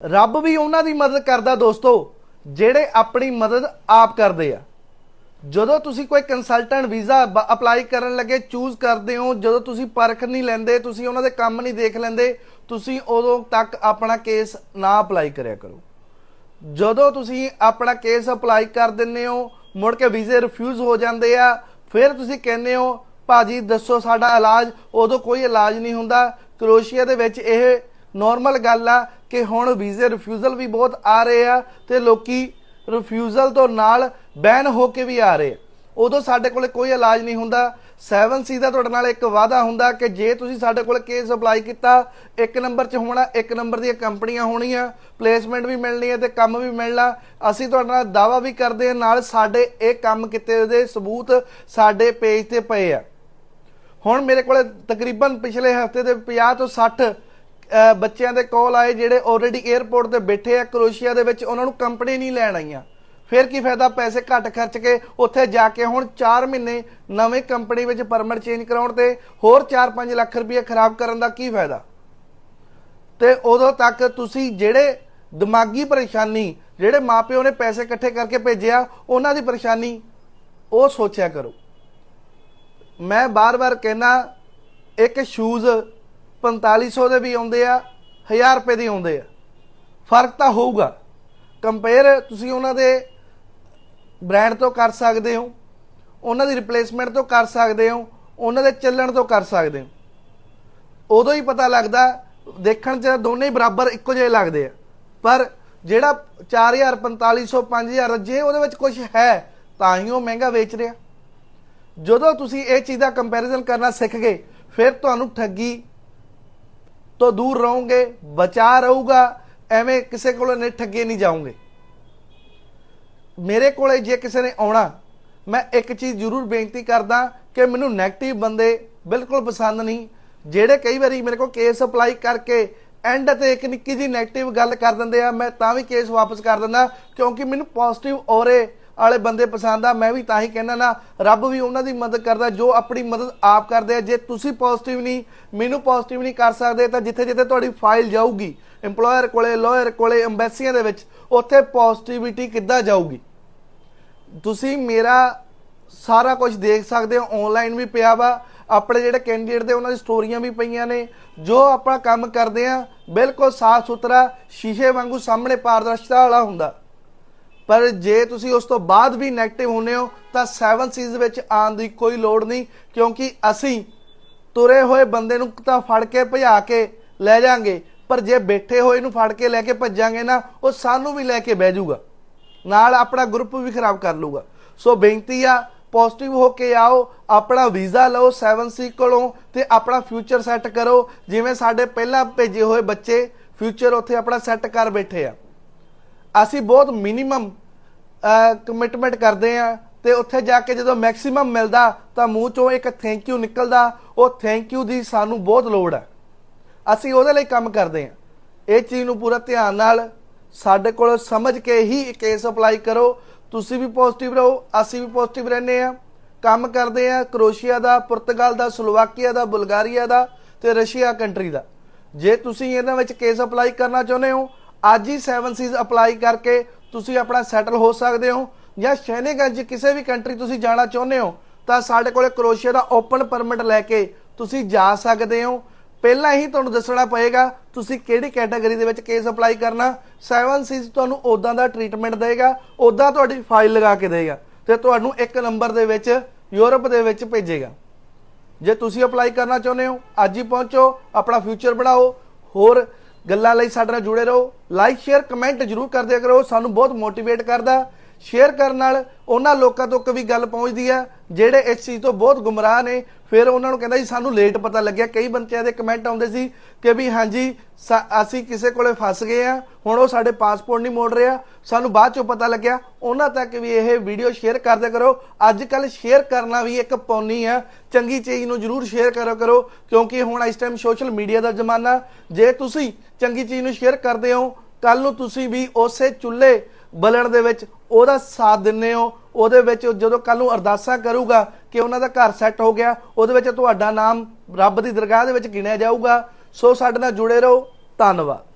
ਰੱਬ ਵੀ ਉਹਨਾਂ ਦੀ ਮਦਦ ਕਰਦਾ ਦੋਸਤੋ, ਜਿਹੜੇ ਆਪਣੀ ਮਦਦ ਆਪ ਕਰਦੇ ਆ। ਜਦੋਂ ਤੁਸੀਂ ਕੋਈ ਕੰਸਲਟੈਂਟ ਵੀਜ਼ਾ ਅਪਲਾਈ ਕਰਨ ਲੱਗੇ ਚੂਜ਼ ਕਰਦੇ ਹੋ, ਜਦੋਂ ਤੁਸੀਂ ਪਰਖ ਨਹੀਂ ਲੈਂਦੇ, ਤੁਸੀਂ ਉਹਨਾਂ ਦੇ ਕੰਮ ਨਹੀਂ ਦੇਖ ਲੈਂਦੇ, ਤੁਸੀਂ ਉਦੋਂ ਤੱਕ ਆਪਣਾ ਕੇਸ ਨਾ ਅਪਲਾਈ ਕਰਿਆ ਕਰੋ। ਜਦੋਂ ਤੁਸੀਂ ਆਪਣਾ ਕੇਸ ਅਪਲਾਈ ਕਰ ਦਿੰਦੇ ਹੋ, ਮੁੜ ਕੇ ਵੀਜ਼ੇ ਰਿਫਿਊਜ਼ ਹੋ ਜਾਂਦੇ ਆ, ਫਿਰ ਤੁਸੀਂ ਕਹਿੰਦੇ ਹੋ, ਭਾਜੀ, ਦੱਸੋ ਸਾਡਾ ਇਲਾਜ। ਉਦੋਂ ਕੋਈ ਇਲਾਜ ਨਹੀਂ ਹੁੰਦਾ। ਕਰੋਸ਼ੀਆ ਦੇ ਵਿੱਚ ਇਹ ਨਾਰਮਲ ਗੱਲ ਆ ਕਿ ਹੁਣ ਵੀਜ਼ੇ ਰਿਫਿਊਜ਼ਲ ਵੀ ਬਹੁਤ ਆ ਰਹੇ ਆ ਤੇ ਲੋਕੀ ਰਿਫਿਊਜ਼ਲ ਤੋਂ ਨਾਲ ਬੈਨ ਹੋ ਕੇ ਵੀ ਆ ਰਹੇ ਆ। ਉਦੋਂ ਸਾਡੇ ਕੋਲੇ ਕੋਈ ਇਲਾਜ ਨਹੀਂ ਹੁੰਦਾ। 7C ਦਾ ਤੁਹਾਡੇ ਨਾਲ ਇੱਕ ਵਾਅਦਾ ਹੁੰਦਾ ਕਿ ਜੇ ਤੁਸੀਂ ਸਾਡੇ ਕੋਲ ਕੇਸ ਅਪਲਾਈ ਕੀਤਾ, ਇੱਕ ਨੰਬਰ 'ਚ ਹੋਣਾ, ਇੱਕ ਨੰਬਰ ਦੀਆਂ ਕੰਪਨੀਆਂ ਹੋਣੀਆਂ ਪਲੇਸਮੈਂਟ ਵੀ ਮਿਲਣੀ ਹੈ ਤੇ ਕੰਮ ਵੀ ਮਿਲਣਾ, ਅਸੀਂ ਤੁਹਾਡੇ ਨਾਲ ਦਾਵਾ ਵੀ ਕਰਦੇ ਹਾਂ, ਨਾਲ ਸਾਡੇ ਇਹ ਕੰਮ ਕੀਤੇ ਦੇ ਸਬੂਤ ਸਾਡੇ ਪੇਜ ਤੇ ਪਏ ਆ। ਹੁਣ ਮੇਰੇ ਕੋਲੇ ਤਕਰੀਬਨ ਪਿਛਲੇ ਹਫ਼ਤੇ ਦੇ 50 ਤੋਂ 60 ਬੱਚਿਆਂ ਦੇ ਕਾਲ ਆਏ ਜਿਹੜੇ ਆਲਰੇਡੀ 에ਅਰਪੋਰਟ ਤੇ ਬੈਠੇ ਆ ਕਰੋਸ਼ੀਆ ਦੇ ਵਿੱਚ ਉਹਨਾਂ ਨੂੰ ਕੰਪਨੀ ਨਹੀਂ ਲੈਣ ਆਈਆਂ। ਫਿਰ ਕੀ ਫਾਇਦਾ ਪੈਸੇ ਘੱਟ ਖਰਚ ਕੇ ਉੱਥੇ ਜਾ ਕੇ ਹੁਣ 4 ਮਹੀਨੇ ਨਵੇਂ ਕੰਪਨੀ ਵਿੱਚ ਪਰਮਿਟ ਚੇਂਜ ਕਰਾਉਣ ਤੇ ਹੋਰ 4-5 ਲੱਖ ਰੁਪਏ ਖਰਾਬ ਕਰਨ ਦਾ ਕੀ ਫਾਇਦਾ? ਤੇ ਉਦੋਂ ਤੱਕ ਤੁਸੀਂ ਜਿਹੜੇ ਦਿਮਾਗੀ ਪਰੇਸ਼ਾਨੀ, ਜਿਹੜੇ ਮਾਪਿਓ ਨੇ ਪੈਸੇ ਇਕੱਠੇ ਕਰਕੇ ਭੇਜਿਆ, ਉਹਨਾਂ ਦੀ ਪਰੇਸ਼ਾਨੀ ਉਹ ਸੋਚਿਆ ਕਰੋ। ਮੈਂ ਬਾਰ-ਬਾਰ ਕਹਿਣਾ ਇੱਕ ਸ਼ੂਜ਼ 4500 ਦੇ ਵੀ ਆਉਂਦੇ ਆ 1000 ਰੁਪਏ ਦੇ ਆਉਂਦੇ ਆ। ਫ਼ਰਕ ਤਾਂ ਹੋਊਗਾ। ਕੰਪੇਅਰ ਤੁਸੀਂ ਉਹਨਾਂ ਦੇ ਬ੍ਰਾਂਡ ਤੋਂ ਕਰ ਸਕਦੇ ਹੋ, ਉਹਨਾਂ ਦੀ ਰਿਪਲੇਸਮੈਂਟ ਤੋਂ ਕਰ ਸਕਦੇ ਹੋ, ਉਹਨਾਂ ਦੇ ਚੱਲਣ ਤੋਂ ਕਰ ਸਕਦੇ ਹੋ। ਉਦੋਂ ਹੀ ਪਤਾ ਲੱਗਦਾ, ਦੇਖਣ 'ਚ ਦੋਨੇ ਹੀ ਬਰਾਬਰ ਇੱਕੋ ਜਿਹੇ ਲੱਗਦੇ ਆ। ਪਰ ਜਿਹੜਾ 4000 4500 5000 ਜੇ ਉਹਦੇ ਵਿੱਚ ਕੁਝ ਹੈ, ਤਾਂ ਹੀ ਉਹ ਮਹਿੰਗਾ ਵੇਚ ਰਿਹਾ। ਜਦੋਂ ਤੁਸੀਂ ਇਹ ਚੀਜ਼ ਦਾ ਕੰਪੈਰੀਜ਼ਨ ਕਰਨਾ ਸਿੱਖ ਗਏ, ਫਿਰ ਤੁਹਾਨੂੰ ਠੱਗੀ ਤੋਂ ਦੂਰ ਰਹੋਗੇ, ਬਚਾ ਰਹੂਗਾ, ਐਵੇਂ ਕਿਸੇ ਕੋਲ ਨੇ ਠੱਗੇ ਨਹੀਂ ਜਾਓਗੇ। ਮੇਰੇ ਕੋਲੇ ਜੇ ਕਿਸੇ ਨੇ ਆਉਣਾ, ਮੈਂ ਇੱਕ ਚੀਜ਼ ਜ਼ਰੂਰ ਬੇਨਤੀ ਕਰਦਾ ਕਿ ਮੈਨੂੰ 네ਗੇਟਿਵ ਬੰਦੇ ਬਿਲਕੁਲ ਪਸੰਦ ਨਹੀਂ, ਜਿਹੜੇ ਕਈ ਵਾਰੀ ਮੇਰੇ ਕੋਲ ਕੇਸ ਅਪਲਾਈ ਕਰਕੇ ਐਂਡ ਤੇ ਇੱਕ ਨਿੱਕੀ ਜੀ 네ਗੇਟਿਵ ਗੱਲ ਕਰ ਦਿੰਦੇ ਆ, ਮੈਂ ਤਾਂ ਵੀ ਕੇਸ ਵਾਪਸ ਕਰ ਦਿੰਦਾ, ਕਿਉਂਕਿ ਮੈਨੂੰ ਪੋਜ਼ਿਟਿਵ ਔਰੇ ਵਾਲੇ ਬੰਦੇ ਪਸੰਦ ਆ, ਮੈਂ ਵੀ ਤਾਂ ਹੀ ਕਹਿੰਦਾ ਨਾ, ਰੱਬ ਵੀ ਉਹਨਾਂ ਦੀ ਮਦਦ ਕਰਦਾ, ਜੋ ਆਪਣੀ ਮਦਦ ਆਪ ਕਰਦੇ ਆ। ਜੇ ਤੁਸੀਂ ਪੋਜ਼ਿਟਿਵ ਨਹੀਂ, ਮੈਨੂੰ ਪੋਜ਼ਿਟਿਵ ਨਹੀਂ ਕਰ ਸਕਦੇ, ਤਾਂ ਜਿੱਥੇ ਜਿੱਥੇ ਤੁਹਾਡੀ ਫਾਈਲ ਜਾਊਗੀ, EMPLOYER ਕੋਲੇ ਲਾਇਰ ਕੋਲੇ ਐਮਬੈਸੀਆਂ ਦੇ ਵਿੱਚ, ਉੱਥੇ ਪੋਜ਼ਿਟਿਵਿਟੀ ਕਿੱਦਾਂ ਜਾਊਗੀ? ਤੁਸੀਂ ਮੇਰਾ ਸਾਰਾ ਕੁਝ ਦੇਖ ਸਕਦੇ ਹੋ ਆਨਲਾਈਨ ਵੀ ਪਿਆ ਵਾ, ਆਪਣੇ ਜਿਹੜੇ ਕੈਂਡੀਡੇਟ ਦੇ ਉਹਨਾਂ ਦੀ ਸਟੋਰੀਆਂ ਵੀ ਪਈਆਂ ਨੇ। ਜੋ ਆਪਾਂ ਕੰਮ ਕਰਦੇ ਆ, ਬਿਲਕੁਲ ਸਾਫ਼ ਸੁਥਰਾ ਸ਼ੀਸ਼ੇ ਵਾਂਗੂ ਸਾਹਮਣੇ ਪਾਰਦਰਸ਼ਤਾ ਵਾਲਾ ਹੁੰਦਾ। ਪਰ ਜੇ ਤੁਸੀਂ ਉਸ ਤੋਂ ਬਾਅਦ ਵੀ 네ਗੇਟਿਵ ਹੁੰਨੇ ਹੋ, ਤਾਂ 7 ਸੀਜ਼ ਵਿੱਚ ਆਉਣ ਦੀ ਕੋਈ ਲੋੜ ਨਹੀਂ, ਕਿਉਂਕਿ ਅਸੀਂ ਤੁਰੇ ਹੋਏ ਬੰਦੇ ਨੂੰ ਤਾਂ ਫੜ ਕੇ ਭਜਾ ਕੇ ਲੈ ਜਾਾਂਗੇ, ਪਰ ਜੇ ਬੈਠੇ ਹੋਏ ਨੂੰ ਫੜ ਕੇ ਲੈ ਕੇ ਭੱਜਾਂਗੇ ਨਾ, ਉਹ ਸਾਨੂੰ ਵੀ ਲੈ ਕੇ ਬਹਿ ਜਾਊਗਾ। ਨਾਲ ਆਪਣਾ ਗਰੁੱਪ ਵੀ ਖਰਾਬ ਕਰ ਲੂਗਾ ਸੋ ਬੇਨਤੀ ਆ ਪੋਜ਼ਿਟਿਵ ਹੋ ਕੇ ਆਓ, ਆਪਣਾ ਵੀਜ਼ਾ ਲਓ 7C ਕੋਲੋਂ ਤੇ ਆਪਣਾ ਫਿਊਚਰ ਸੈੱਟ ਕਰੋ। ਜਿਵੇਂ ਸਾਡੇ ਪਹਿਲਾਂ ਭੇਜੇ ਹੋਏ ਬੱਚੇ ਫਿਊਚਰ ਉੱਥੇ ਆਪਣਾ ਸੈੱਟ ਕਰ ਬੈਠੇ ਆ। ਅਸੀਂ ਬਹੁਤ ਮਿਨੀਮਮ ਕਮਿਟਮੈਂਟ ਕਰਦੇ ਆ ਤੇ ਉੱਥੇ ਜਾ ਕੇ ਜਦੋਂ ਮੈਕਸਿਮਮ ਮਿਲਦਾ ਤਾਂ ਮੂੰਹ ਚੋਂ ਇੱਕ ਥੈਂਕ ਯੂ ਨਿਕਲਦਾ। ਉਹ ਥੈਂਕ ਯੂ ਦੀ ਸਾਨੂੰ ਬਹੁਤ ਲੋੜ ਹੈ। ਅਸੀਂ ਉਹਦੇ ਲਈ ਕੰਮ ਕਰਦੇ ਆ ਇਹ ਚੀਜ਼ ਨੂੰ ਪੂਰਾ ਧਿਆਨ ਨਾਲ ਸਾਡੇ ਕੋਲ ਸਮਝ ਕੇ ਹੀ ਕੇਸ ਅਪਲਾਈ ਕਰੋ। ਤੁਸੀਂ ਵੀ ਪੋਜ਼ਿਟਿਵ ਰਹੋ, ਅਸੀਂ ਵੀ ਪੋਜ਼ਿਟਿਵ ਰਹਿੰਦੇ ਆ ਕੰਮ ਕਰਦੇ ਆ ਕਰੋਸ਼ੀਆ ਦਾ, ਪੁਰਤਗਾਲ ਦਾ, ਸਲੋਵਾਕੀਆ ਦਾ, ਬੁਲਗਾਰੀਆ ਦਾ ਤੇ ਰਸ਼ੀਆ ਕੰਟਰੀ ਦਾ। ਜੇ ਤੁਸੀਂ ਇਹਨਾਂ ਵਿੱਚ ਕੇਸ ਅਪਲਾਈ ਕਰਨਾ ਚਾਹੁੰਦੇ ਹੋ ਅੱਜ ਹੀ 7 ਸੀਜ਼ ਅਪਲਾਈ ਕਰਕੇ ਤੁਸੀਂ ਆਪਣਾ ਸੈਟਲ ਹੋ ਸਕਦੇ ਹੋ ਜਾਂ ਸ਼ੈਨੇਗੰਜ ਕਿਸੇ ਵੀ ਕੰਟਰੀ ਤੁਸੀਂ ਜਾਣਾ ਚਾਹੁੰਦੇ ਹੋ, ਤਾਂ ਸਾਡੇ ਕੋਲੇ ਕਰੋਸ਼ੀਆ ਦਾ ਓਪਨ ਪਰਮਿਟ ਲੈ ਕੇ ਤੁਸੀਂ ਜਾ ਸਕਦੇ ਹੋ। ਪਹਿਲਾਂ ਹੀ ਤੁਹਾਨੂੰ ਦੱਸਣਾ ਪਏਗਾ ਤੁਸੀਂ ਕਿਹੜੀ ਕੈਟਾਗਰੀ ਦੇ ਵਿੱਚ ਕੇਸ ਅਪਲਾਈ ਕਰਨਾ 7 ਸੀਜ਼ ਤੁਹਾਨੂੰ ਉਦਾਂ ਦਾ ਟ੍ਰੀਟਮੈਂਟ ਦੇਗਾ ਉਦਾਂ ਤੁਹਾਡੀ ਫਾਈਲ ਲਗਾ ਕੇ ਦੇਗਾ ਤੇ ਤੁਹਾਨੂੰ ਇੱਕ ਨੰਬਰ ਦੇ ਵਿੱਚ ਯੂਰਪ ਦੇ ਵਿੱਚ ਭੇਜੇਗਾ। ਜੇ ਤੁਸੀਂ ਅਪਲਾਈ ਕਰਨਾ ਚਾਹੁੰਦੇ ਹੋ, ਅੱਜ ਹੀ ਪਹੁੰਚੋ, ਆਪਣਾ ਫਿਊਚਰ ਬਣਾਓ, ਹੋਰ ਗੱਲਾਂ ਲਈ ਸਾਡੇ ਨਾਲ ਜੁੜੇ ਰਹੋ। ਲਾਈਕ ਸ਼ੇਅਰ ਕਮੈਂਟ ਜਰੂਰ ਕਰਦੇ ਕਰੋ। ਸਾਨੂੰ ਬਹੁਤ ਮੋਟੀਵੇਟ ਕਰਦਾ। ਸ਼ੇਅਰ ਕਰਨ ਨਾਲ ਉਹਨਾਂ ਲੋਕਾਂ ਤੱਕ ਵੀ ਗੱਲ ਪਹੁੰਚਦੀ ਆ, ਜਿਹੜੇ ਇਸ ਚੀਜ਼ ਤੋਂ ਬਹੁਤ ਗੁੰਮਰਾਹ ਨੇ। ਫਿਰ ਉਹਨਾਂ ਨੂੰ ਕਹਿੰਦਾ ਜੀ, ਸਾਨੂੰ ਲੇਟ ਪਤਾ ਲੱਗਿਆ। ਕਈ ਬੰਦਿਆਂ ਦੇ ਕਮੈਂਟ ਆਉਂਦੇ ਸੀ ਕਿ ਵੀ ਹਾਂਜੀ, ਸਾ- ਅਸੀਂ ਕਿਸੇ ਕੋਲੇ ਫਸ ਗਏ ਆ, ਹੁਣ ਉਹ ਸਾਡੇ ਪਾਸਪੋਰਟ ਨਹੀਂ ਮੋੜ ਰਿਹਾ। ਸਾਨੂੰ ਬਾਅਦ ਚੋਂ ਪਤਾ ਲੱਗਿਆ, ਉਹਨਾਂ ਤੱਕ ਵੀ ਇਹ ਵੀਡੀਓ ਸ਼ੇਅਰ ਕਰਦੇ ਕਰੋ। ਅੱਜ ਕੱਲ ਸ਼ੇਅਰ ਕਰਨਾ ਵੀ ਇੱਕ ਪੌਣੀ ਆ। ਚੰਗੀ ਚੀਜ਼ ਨੂੰ ਜਰੂਰ ਸ਼ੇਅਰ ਕਰੋ ਕਰੋ, ਕਿਉਂਕਿ ਹੁਣ ਇਸ ਟਾਈਮ ਸੋਸ਼ਲ ਮੀਡੀਆ ਦਾ ਜ਼ਮਾਨਾ। ਜੇ ਤੁਸੀਂ ਚੰਗੀ ਚੀਜ਼ ਨੂੰ ਸ਼ੇਅਰ ਕਰਦੇ ਹੋ ਕੱਲ ਨੂੰ ਤੁਸੀਂ ਵੀ ਉਸੇ ਚੁੱਲ੍ਹੇ ਬਲਣ ਦੇ ਵਿੱਚ ਉਹਦਾ ਸਾਥ ਦਿੰਨੇ ਹੋ, ਉਹਦੇ ਵਿੱਚ ਜਦੋਂ ਕੱਲ ਨੂੰ ਅਰਦਾਸਾਂ ਕਰੂਗਾ ਕਿ ਉਹਨਾਂ ਦਾ ਘਰ ਸੈੱਟ ਹੋ ਗਿਆ, ਉਹਦੇ ਵਿੱਚ ਤੁਹਾਡਾ ਨਾਮ ਰੱਬ ਦੀ ਦਰਗਾਹ ਦੇ ਵਿੱਚ ਗਿਣਿਆ ਜਾਊਗਾ। ਸੋ ਸਾਡੇ ਨਾਲ ਜੁੜੇ ਰਹੋ। ਧੰਨਵਾਦ।